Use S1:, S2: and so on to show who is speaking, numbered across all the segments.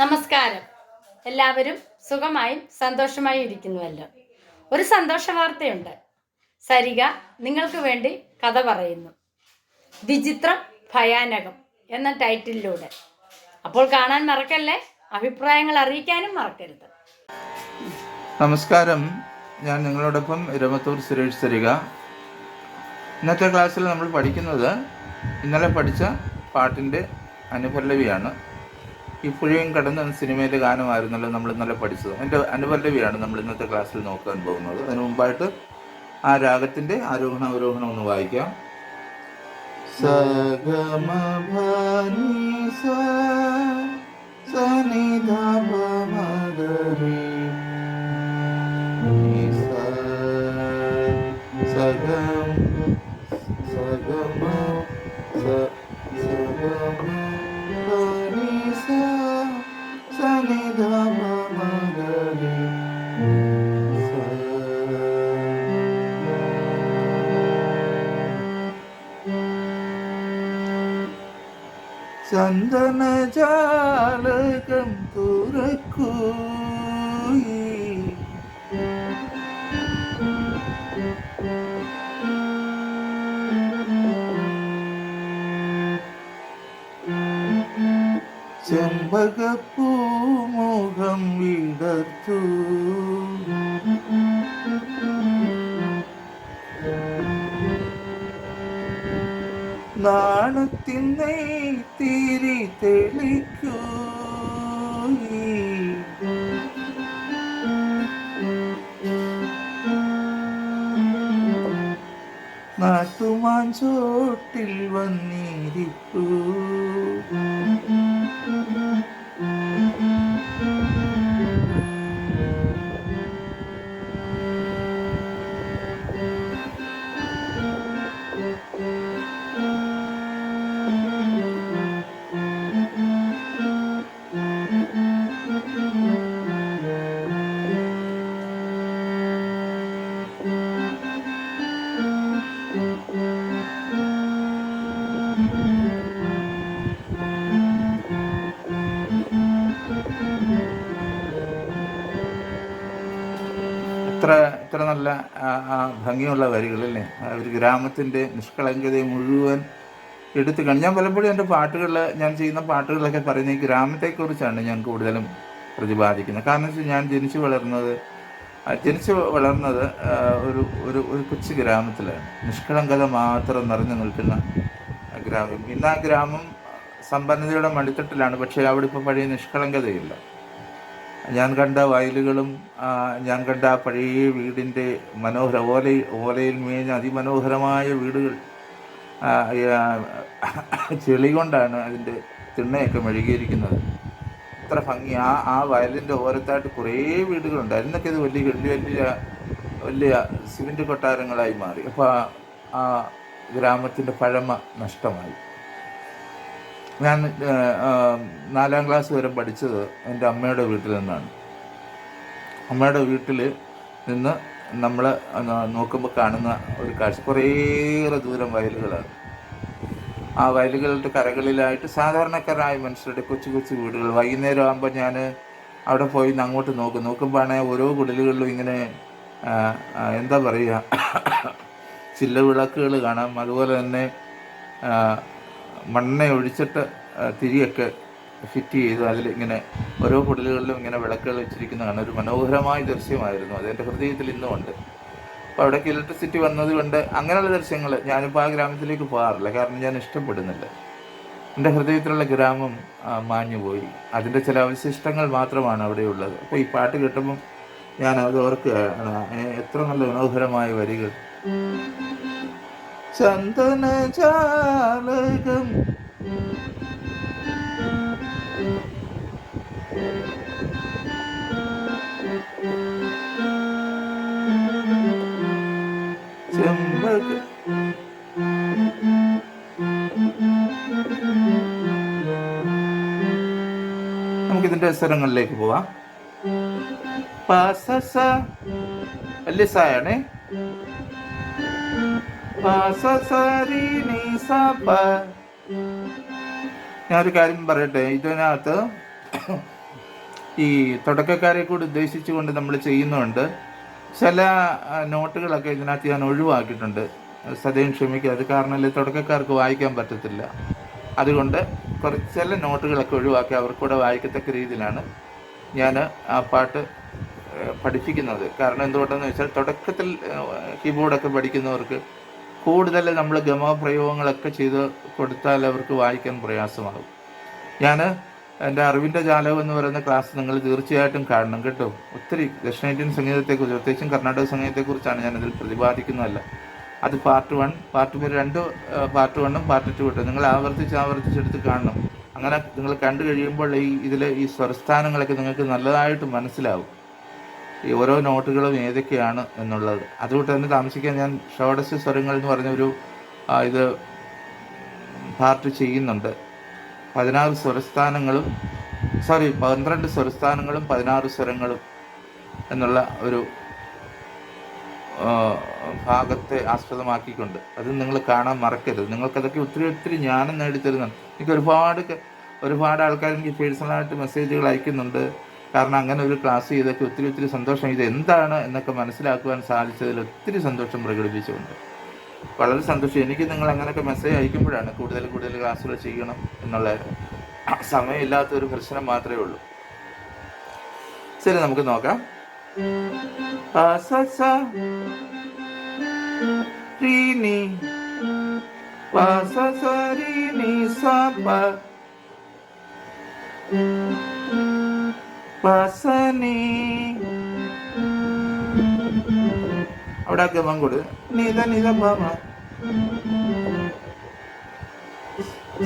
S1: നമസ്കാരം. എല്ലാവരും സുഖമായും സന്തോഷമായും ഇരിക്കുന്നുവല്ലോ. ഒരു സന്തോഷ വാർത്തയുണ്ട് സരിക നിങ്ങൾക്ക് വേണ്ടി കഥ പറയുന്നു. വിചിത്രം ഭയാനകം എന്ന ടൈറ്റിലൂടെ അപ്പോൾ കാണാൻ മറക്കല്ലേ? അഭിപ്രായങ്ങൾ അറിയിക്കാനും മറക്കരുത്.
S2: നമസ്കാരം. ഞാൻ നിങ്ങളോടൊപ്പം ഇരമത്തൂർ സുരേഷ് സരിക ഇന്നത്തെ ക്ലാസ്സിൽ നമ്മൾ പഠിക്കുന്നത് ഇന്നലെ പഠിച്ച പാട്ടിന്റെ അനുപല്ലവിയാണ്. പുഴയും കടന്ന് സിനിമയിലെ ഗാനമായിരുന്നല്ലോ നമ്മൾ ഇന്നലെ പഠിച്ചത്. എന്റെ അനുപല്ലവിയാണ് നമ്മൾ ഇന്നത്തെ ക്ലാസ്സിൽ നോക്കാൻ പോകുന്നത്. അതിന് മുമ്പായിട്ട് ആ രാഗത്തിന്റെ ആരോഹണ അവരോഹണം ഒന്ന് വായിക്കാം. സഗമ സനിധ സഗമ ചന്ദനജാലകം തുറക്കൂ. ചെമ്പകപ്പൂമുഖം വിടർത്തു. നാണത്തിന്നെ തിരി തെളിക്കൂ നാട്ടുമാഞ്ചോട്ടിൽ വന്നിരിക്കൂ. ഇത്ര ഇത്ര നല്ല ഭംഗിയുള്ള വരികളല്ലേ ഒരു ഗ്രാമത്തിന്റെ നിഷ്കളങ്കതയെ മുഴുവൻ എടുത്തു കാണും ഞാൻ പലപ്പോഴും എന്റെ പാട്ടുകളിൽ ഞാൻ ചെയ്യുന്ന പാട്ടുകളൊക്കെ പറയുന്ന ഈ ഗ്രാമത്തെക്കുറിച്ചാണ് ഞാൻ കൂടുതലും പ്രതിപാദിക്കുന്നത്. കാരണം വെച്ചാൽ ഞാൻ ജനിച്ചു വളർന്നത് ജനിച്ചു വളർന്നത് ഒരു ഒരു ഒരു കൊച്ചു ഗ്രാമത്തിലാണ്. നിഷ്കളങ്കത മാത്രം നിറഞ്ഞു നിൽക്കുന്ന ഗ്രാമം. ഇന്ന് ആ ഗ്രാമം സമ്പന്നതയുടെ മടിത്തട്ടിലാണ്. പക്ഷേ അവിടെ ഇപ്പോൾ പഴയ നിഷ്കളങ്കതയില്ല. ഞാൻ കണ്ട വയലുകളും ഞാൻ കണ്ട പഴയ വീടിന്റെ മനോഹര ഓല ഓലയിൽ മേഞ്ഞ അതിമനോഹരമായ വീടുകൾ ചെളി കൊണ്ടാണ് അതിന്റെ തിണ്ണയൊക്കെ മെഴുകിയിരിക്കുന്നത്. അത്ര ഭംഗി. ആ ആ വയലിന്റെ ഓരത്തായിട്ട് കുറേ വീടുകളുണ്ട്. അതിനൊക്കെ ഇത് വലിയ വലിയ വലിയ വലിയ സിമെന്റ് കൊട്ടാരങ്ങളായി മാറി. അപ്പോൾ ആ ഗ്രാമത്തിന്റെ പഴമ നഷ്ടമായി. ഞാൻ നാലാം ക്ലാസ് വരെ പഠിച്ചത് എന്റെ അമ്മയുടെ വീട്ടിൽ നിന്നാണ്. അമ്മയുടെ വീട്ടിൽ നിന്ന് നമ്മൾ നോക്കുമ്പോൾ കാണുന്ന ഒരു കാഴ്ച. കുറേയേറെ ദൂരം വയലുകളാണ്. ആ വയലുകളുടെ കരകളിലായിട്ട് സാധാരണക്കാരായ മനുഷ്യരുടെ കൊച്ചു കൊച്ചു വീടുകൾ. വൈകുന്നേരം ആകുമ്പോൾ ഞാൻ അവിടെ പോയി അങ്ങോട്ട് നോക്കും. നോക്കുമ്പോഴാണെങ്കിൽ ഓരോ കുടലുകളിലും ഇങ്ങനെ എന്താ പറയുക ചില്ല വിളക്കുകൾ കാണാം. അതുപോലെ തന്നെ മണ്ണ ഒഴിച്ചിട്ട് തിരിയൊക്കെ ഫിറ്റ് ചെയ്തു. അതിൽ ഇങ്ങനെ ഓരോ കുടിലുകളിലും ഇങ്ങനെ വിളക്കുകൾ വെച്ചിരിക്കുന്നതാണ്. ഒരു മനോഹരമായ ദൃശ്യമായിരുന്നു. അത് എന്റെ ഹൃദയത്തിൽ ഇന്നുമുണ്ട് അപ്പോൾ അവിടേക്ക് ഇലക്ട്രിസിറ്റി വന്നത് കൊണ്ട് അങ്ങനെയുള്ള ദൃശ്യങ്ങൾ ഞാനിപ്പോൾ ആ ഗ്രാമത്തിലേക്ക് പോകാറില്ല. കാരണം ഞാൻ ഇഷ്ടപ്പെടുന്നില്ല. എന്റെ ഹൃദയത്തിലുള്ള ഗ്രാമം മാഞ്ഞുപോയി അതിന്റെ ചില അവശിഷ്ടങ്ങൾ മാത്രമാണ് അവിടെ ഉള്ളത്. അപ്പോൾ ഈ പാട്ട് കേട്ടപ്പം ഞാൻ അത് ഓർക്കുകയാണ്. എത്ര നല്ല മനോഹരമായ വരികൾ. ചന്ദന ചാലകം. ചെമ്പക. നമുക്കിതിന്റെ സ്വരങ്ങളിലേക്ക് പോവാം. പാസസ. വലിയ സായാണേ. ഞാനൊരു കാര്യം പറയട്ടെ ഇതിനകത്ത് ഈ തുടക്കക്കാരെ കൂടി ഉദ്ദേശിച്ചുകൊണ്ട് നമ്മൾ ചെയ്യുന്നുണ്ട്. ചില നോട്ടുകളൊക്കെ ഇതിനകത്ത് ഞാൻ ഒഴിവാക്കിയിട്ടുണ്ട്. സദയം ക്ഷമിക്കുക അത് കാരണം അല്ലേ തുടക്കക്കാർക്ക് വായിക്കാൻ പറ്റത്തില്ല. അതുകൊണ്ട് കുറച്ച് ചില നോട്ടുകളൊക്കെ ഒഴിവാക്കി അവർക്കൂടെ വായിക്കത്തക്ക രീതിയിലാണ് ഞാൻ ആ പാട്ട് പഠിപ്പിക്കുന്നത്. കാരണം എന്തുകൊണ്ടെന്ന് വെച്ചാൽ തുടക്കത്തിൽ കീബോർഡൊക്കെ പഠിക്കുന്നവർക്ക് കൂടുതൽ നമ്മൾ ഗമപ്രയോഗങ്ങളൊക്കെ ചെയ്ത് കൊടുത്താൽ അവർക്ക് വായിക്കാൻ പ്രയാസമാകും. ഞാൻ എന്റെ അറിവിന്റെ ജാലകം എന്ന് പറയുന്ന ക്ലാസ് നിങ്ങൾ തീർച്ചയായിട്ടും കാണണം കേട്ടോ. ഒത്തിരി ദക്ഷിണേന്ത്യൻ സംഗീതത്തെക്കുറിച്ച് പ്രത്യേകിച്ചും കർണാടക സംഗീതത്തെക്കുറിച്ചാണ് ഞാനതിൽ പ്രതിപാദിക്കുന്നതല്ല. അത് പാർട്ട് വൺ പാർട്ട് രണ്ട് പാർട്ട് വണ്ണും പാർട്ട് ടു കിട്ടും നിങ്ങൾ ആവർത്തിച്ച് ആവർത്തിച്ചെടുത്ത് കാണണം. അങ്ങനെ നിങ്ങൾ കണ്ടു കഴിയുമ്പോൾ ഈ ഇതിൽ ഈ സ്വരസ്ഥാനങ്ങളൊക്കെ നിങ്ങൾക്ക് നല്ലതായിട്ട് മനസ്സിലാവും. ഈ ഓരോ നോട്ടുകളും ഏതൊക്കെയാണ് എന്നുള്ളത്. അതുകൊണ്ട് തന്നെ താമസിക്കാൻ ഞാൻ ഷോഡശ സ്വരങ്ങൾ എന്ന് പറഞ്ഞൊരു ഇത് പാർട്ട് ചെയ്യുന്നുണ്ട്. പതിനാറ് സ്വരസ്ഥാനങ്ങളും സോറി പന്ത്രണ്ട് സ്വരസ്ഥാനങ്ങളും പതിനാറ് സ്വരങ്ങളും എന്നുള്ള ഒരു ഭാഗത്തെ ആസ്പദമാക്കിക്കൊണ്ട്. അത് നിങ്ങൾ കാണാൻ മറക്കരുത്. നിങ്ങൾക്കതൊക്കെ ഒത്തിരി ഒത്തിരി ജ്ഞാനം നേടിത്തരുന്നുണ്ട് എനിക്ക് ഒരുപാട് ഒരുപാട് ആൾക്കാർ എനിക്ക് പേഴ്സണലായിട്ട് മെസ്സേജുകൾ അയക്കുന്നുണ്ട്. കാരണം അങ്ങനെ ഒരു ക്ലാസ് ചെയ്തൊക്കെ ഒത്തിരി ഒത്തിരി സന്തോഷം. ഇത് എന്താണ് എന്നൊക്കെ മനസ്സിലാക്കുവാൻ സാധിച്ചതിൽ ഒത്തിരി സന്തോഷം പ്രകടിപ്പിച്ചുകൊണ്ട്. വളരെ സന്തോഷം. എനിക്ക് നിങ്ങൾ അങ്ങനെയൊക്കെ മെസ്സേജ് അയക്കുമ്പോഴാണ് കൂടുതൽ കൂടുതൽ ക്ലാസ്സുകൾ ചെയ്യണം എന്നുള്ള സമയമില്ലാത്ത ഒരു പ്രശ്നം മാത്രമേ ഉള്ളൂ. ശരി നമുക്ക് നോക്കാം. സ, സ, രി, നി. പ, സ, സ, രി, നി, സ, പ. പ, സ, നി. അവിടെ ഗമം കൊടു നിത നിത പമ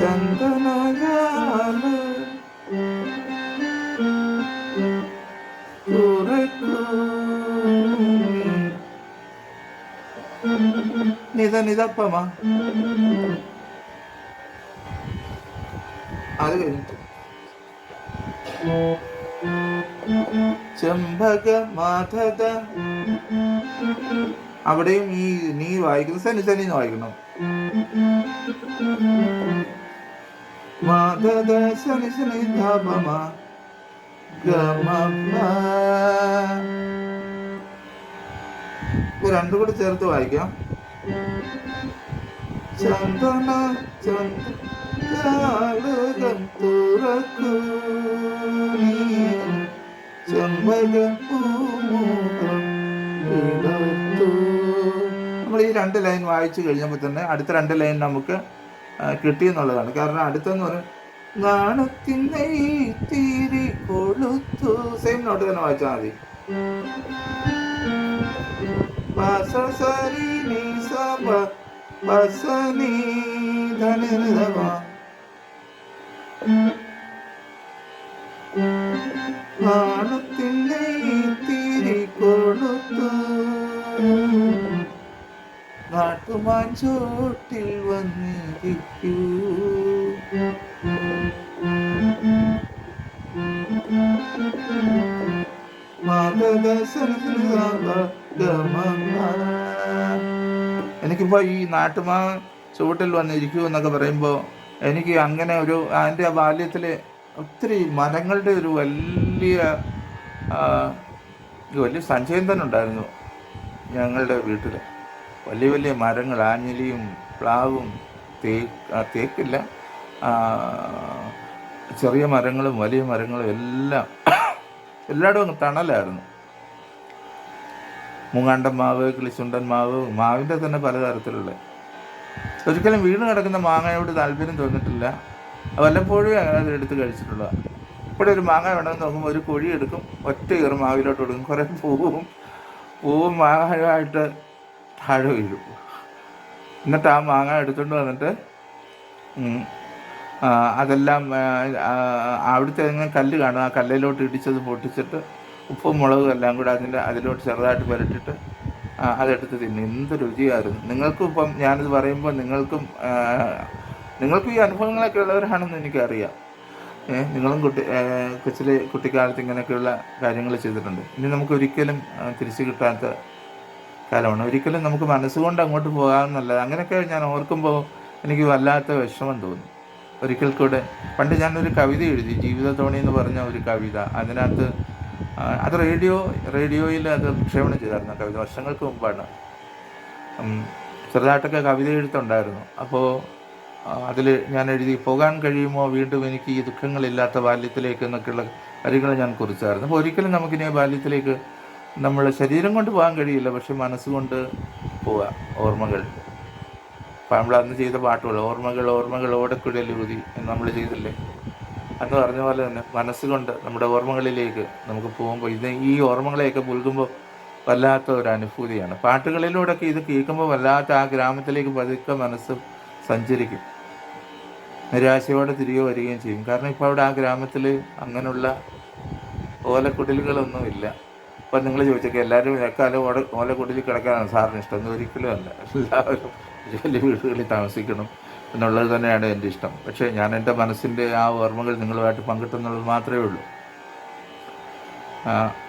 S2: ചന്ദനജാല നിത നിതപ്പമ അത് കഴിഞ്ഞിട്ട് ചെമ്പക മാധത. അവിടെയും ഈ നീ വായിക്കുന്ന സനി സനി വായിക്കണം മാധത സനി സനി ധാപമ രണ്ടും കൂടെ ചേർത്ത് വായിക്കാം. ചന്ദന ചന്ദ്രം തുറക്കൂ നമ്മൾ ഈ രണ്ട് ലൈൻ വായിച്ചു കഴിഞ്ഞപ്പോൾ തന്നെ അടുത്ത രണ്ട് ലൈൻ നമുക്ക് കിട്ടി എന്നുള്ളതാണ്. കാരണം അടുത്തെന്ന് പറഞ്ഞാൽ നാണത്തിന്റെ തീരി കൊളുത്തു. സെയിം നോട്ട് തന്നെ വായിച്ചാൽ മതി. സരി നാണത്തിന്റെ തീരി കൊളുത്തു. നാട്ടുമാൻ ചോട്ടിൽ വന്നിരിക്കൂ. എനിക്കിപ്പോ ഈ നാട്ടുമാ ചുവട്ടിൽ വന്നിരിക്കൂ എന്നൊക്കെ പറയുമ്പോൾ എനിക്ക് അങ്ങനെ ഒരു എന്റെ ബാല്യത്തിൽ ഒത്തിരി മരങ്ങളുടെ ഒരു വലിയ വലിയ സഞ്ചയം തന്നെ ഉണ്ടായിരുന്നു ഞങ്ങളുടെ വീട്ടിൽ വലിയ വലിയ മരങ്ങൾ ആഞ്ഞലിയും പ്ലാവും തേക്ക് തേക്കില്ല. ചെറിയ മരങ്ങളും വലിയ മരങ്ങളും എല്ലാം എല്ലായിടും അങ്ങ് തണലായിരുന്നു. മൂങ്ങാണ്ടൻ മാവ് കിളിച്ചുണ്ടൻ മാവ് മാവിന്റെ തന്നെ പലതരത്തിലുള്ള. ഒരിക്കലും വീണ് കിടക്കുന്ന മാങ്ങയോട് താല്പര്യം തോന്നിയിട്ടില്ല. വല്ലപ്പോഴും എടുത്ത് കഴിച്ചിട്ടുള്ളതാണ് ഇവിടെ ഒരു മാങ്ങ വേണമെന്ന് നോക്കുമ്പോൾ ഒരു കുഴി എടുക്കും ഒറ്റ കയറി മാവിലോട്ട് കൊടുക്കും കുറേ പൂവും പൂവും മാങ്ങയുമായിട്ട് താഴെ വീഴും. എന്നിട്ട് ആ മാങ്ങ എടുത്തുകൊണ്ട് വന്നിട്ട് അതെല്ലാം അവിടുത്തെ ഇങ്ങനെ കല്ല് കാണും. ആ കല്ലിലോട്ട് ഇടിച്ചത് പൊട്ടിച്ചിട്ട് ഉപ്പും മുളകും എല്ലാം കൂടെ അതിന്റെ അതിലോട്ട് ചെറുതായിട്ട് പുരട്ടിട്ട് അതെടുത്ത് തിന്നും. എന്ത് രുചിയായിരുന്നു. നിങ്ങൾക്കും ഇപ്പം ഞാനിത് പറയുമ്പോൾ നിങ്ങൾക്കും നിങ്ങൾക്കും ഈ അനുഭവങ്ങളൊക്കെ ഉള്ളവരാണെന്ന് എനിക്കറിയാം. നിങ്ങളും കുട്ടി കൊച്ചിലെ കുട്ടിക്കാലത്ത് ഇങ്ങനെയൊക്കെയുള്ള കാര്യങ്ങൾ ചെയ്തിട്ടുണ്ട്. ഇനി നമുക്ക് ഒരിക്കലും തിരിച്ചു കിട്ടാത്ത കാലമാണ്. ഒരിക്കലും നമുക്ക് മനസ്സുകൊണ്ട് അങ്ങോട്ട് പോകാമെന്നല്ല അങ്ങനെയൊക്കെ ഞാൻ ഓർക്കുമ്പോൾ എനിക്ക് വല്ലാത്ത വിഷമം തോന്നി. ഒരിക്കൽ കൂടെ പണ്ട് ഞാനൊരു കവിത എഴുതി ജീവിതത്തോണി എന്ന് പറഞ്ഞ ഒരു കവിത. അതിനകത്ത് അത് റേഡിയോ റേഡിയോയിൽ അത് പ്രക്ഷേപണം ചെയ്തായിരുന്നു കവിത. വർഷങ്ങൾക്ക് മുമ്പാണ്. ചെറുതായിട്ടൊക്കെ കവിത എഴുത്തുണ്ടായിരുന്നു. അപ്പോൾ അതിൽ ഞാൻ എഴുതി പോകാൻ കഴിയുമോ? വീണ്ടും എനിക്ക് ഈ ദുഃഖങ്ങളില്ലാത്ത ബാല്യത്തിലേക്ക് എന്നൊക്കെയുള്ള കാര്യങ്ങൾ ഞാൻ കുറിച്ചായിരുന്നു. അപ്പോൾ ഒരിക്കലും നമുക്കിനി ബാല്യത്തിലേക്ക് നമ്മൾ ശരീരം കൊണ്ട് പോകാൻ കഴിയില്ല. പക്ഷെ മനസ്സുകൊണ്ട് പോവാം. ഓർമ്മകൾ. നമ്മൾ അന്ന് ചെയ്ത പാട്ടുകൾ ഓർമ്മകൾ ഓർമ്മകൾ ഓടക്കുഴലൂതി എന്ന് നമ്മൾ ചെയ്തില്ലേ? അന്ന് പറഞ്ഞ പോലെ തന്നെ മനസ്സുകൊണ്ട് നമ്മുടെ ഓർമ്മകളിലേക്ക് നമുക്ക് പോകുമ്പോൾ ഇത് ഈ ഓർമ്മകളെയൊക്കെ പുൽകുമ്പോൾ വല്ലാത്ത ഒരു അനുഭൂതിയാണ്. പാട്ടുകളിലൂടെയൊക്കെ ഇത് കേൾക്കുമ്പോൾ വല്ലാത്ത ആ ഗ്രാമത്തിലേക്ക് പതുക്കെ മനസ്സ് സഞ്ചരിക്കും. നിരാശയോടെ തിരികെ വരികയും ചെയ്യും. കാരണം ഇപ്പോൾ അവിടെ ആ ഗ്രാമത്തിൽ അങ്ങനെയുള്ള ഓലക്കുടലുകളൊന്നും ഇല്ല അപ്പം നിങ്ങൾ ചോദിച്ചൊക്കെ എല്ലാവരും എക്കാലം ഓല ഓലക്കുടലിൽ കിടക്കാനാണ്. സാറിന് ഇഷ്ടം. എന്ന് ഒരിക്കലും അല്ല. എല്ലാവരും വലിയ വീടുകളിൽ താമസിക്കണം എന്നുള്ളത് തന്നെയാണ് എന്റെ ഇഷ്ടം. പക്ഷേ ഞാൻ എന്റെ മനസ്സിന്റെ ആ ഓർമ്മകൾ നിങ്ങളുമായിട്ട് പങ്കിട്ടെന്നുള്ളത് മാത്രമേ ഉള്ളൂ.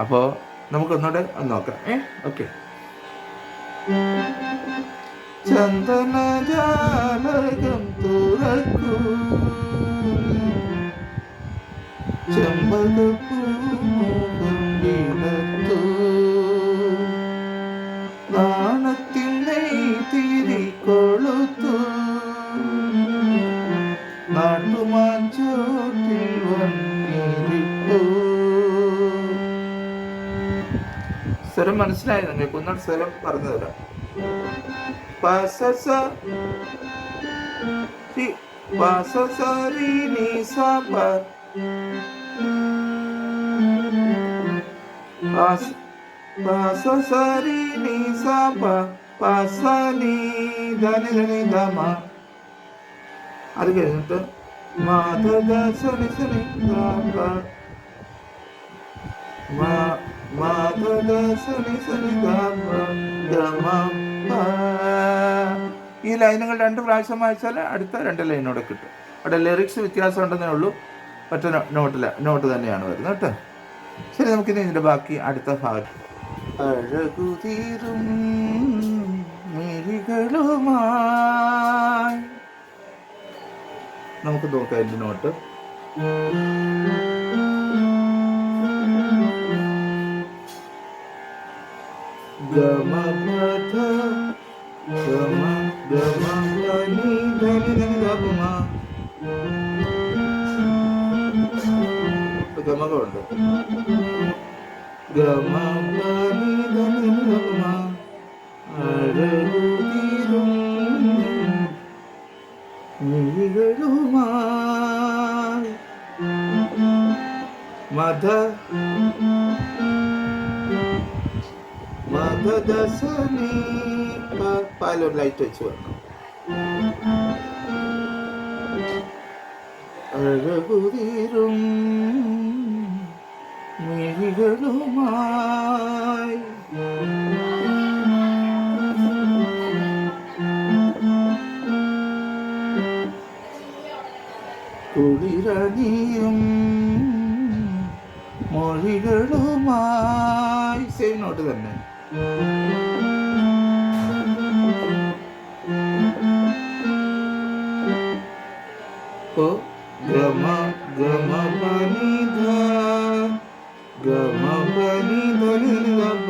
S2: അപ്പോൾ നമുക്കൊന്നുകൂടെ ഒന്ന് നോക്കാം. ഏ? ഓക്കെ. ചന്ദനജാലകം തുറക്കൂ. ചെമ്പകപ്പൂമുഖം വിടത്തൂ നാണത്തിന്റെ തിരി കൊളുത്തു. മനസ്സിലായി നിങ്ങൾക്ക്. ഒന്നാണ് സ്വരം പറഞ്ഞു തരാം. பசச சி பசசரி நீ சப பஸ் பசசரி நீ சப பசனி தனி தனி தமா. அதுக்கு மாத சனி சனி தப மா ഗ മ പ ഈ ലൈനുകൾ രണ്ട് പ്രാവശ്യം വായിച്ചാൽ അടുത്ത രണ്ട് ലൈനോടെ കിട്ടും. അവിടെ ലിറിക്സ് വ്യത്യാസം ഉണ്ടെന്നേ ഉള്ളൂ ഒറ്റ നോട്ടില നോട്ട് തന്നെയാണ് വരുന്നത് കേട്ടോ. ശരി നമുക്കിനി ഇതിന്റെ ബാക്കി അടുത്ത ഭാഗം അഴകുതീരും മിഴികളുമായി. നമുക്ക് നോക്കാം ഇതിന്റെ നോട്ട് പാലൊരു ലൈറ്റ് വെച്ച് വന്നു അഴകുതിരും കുളിരണിയും മൊഴികളുമായി സെയിം നോട്ട് തന്നെ. ഓ ഗമ ഗമ പനി ധ ഗമ പനി ധനി ഗമ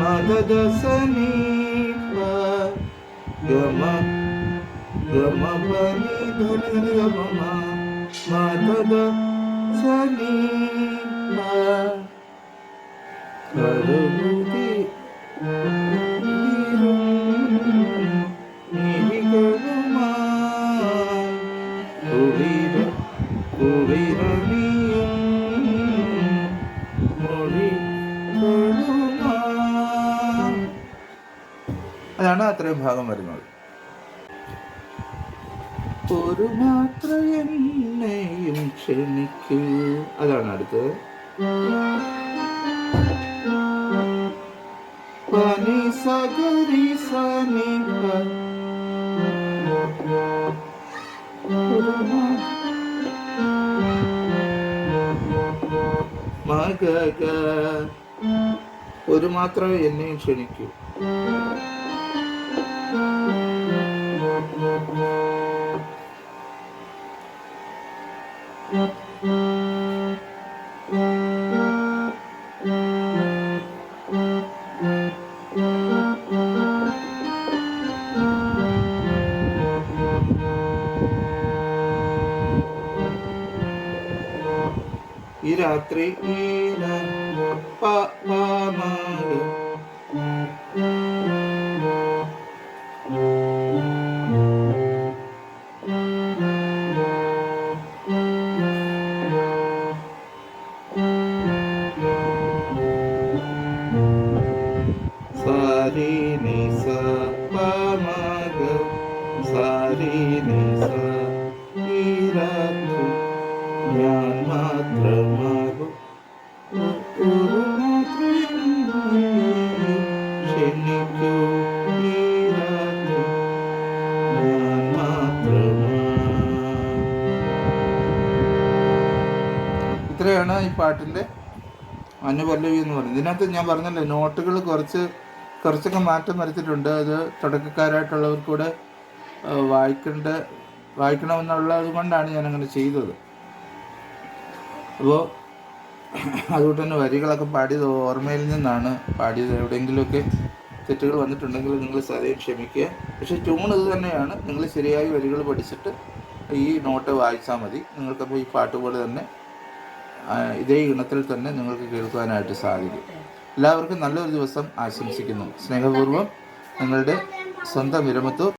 S2: മദ ദസനി പ ഗമ ഗമ പനി ധനി ഗമ മദ これ的い？പനി സഗരി സനി മകക ഒരു മാത്രമേ എന്നെയും ക്ഷണിക്കൂ. ഈ രാത്രി ഈ പ ഇത്രയാണ് ഈ പാട്ടിന്റെ അനുപല്ലവി എന്ന് പറയുന്നത്. ഇതിനകത്ത് ഞാൻ പറഞ്ഞല്ലോ നോട്ടുകൾ കുറച്ച് കുറച്ചൊക്കെ മാറ്റം വരുത്തിയിട്ടുണ്ട്. അത് തുടക്കക്കാരായിട്ടുള്ളവർക്ക് കൂടെ ആ, വായിക്കേണ്ട വായിക്കണമെന്നുള്ളത് കൊണ്ടാണ് ഞാൻ അങ്ങനെ ചെയ്തത്. അപ്പോൾ അതുകൊണ്ട് തന്നെ വരികളൊക്കെ പാടിയത് ഓർമ്മയിൽ നിന്നാണ് പാടിയത്. എവിടെയെങ്കിലുമൊക്കെ തെറ്റുകൾ വന്നിട്ടുണ്ടെങ്കിൽ നിങ്ങൾ സ്വയം ക്ഷമിക്കുക. പക്ഷേ ട്യൂൺ ഇത് തന്നെയാണ്. നിങ്ങൾ ശരിയായി വരികൾ പഠിച്ചിട്ട് ഈ നോട്ട് വായിച്ചാൽ മതി. നിങ്ങൾക്കപ്പോൾ ഈ പാട്ട് പോലെ തന്നെ ഇതേ ഇണത്തിൽ തന്നെ നിങ്ങൾക്ക് കേൾക്കുവാനായിട്ട് സാധിക്കും. എല്ലാവർക്കും നല്ലൊരു ദിവസം ആശംസിക്കുന്നു. സ്നേഹപൂർവം നിങ്ങളുടെ സ്വന്തം വിരമത്തൂർ.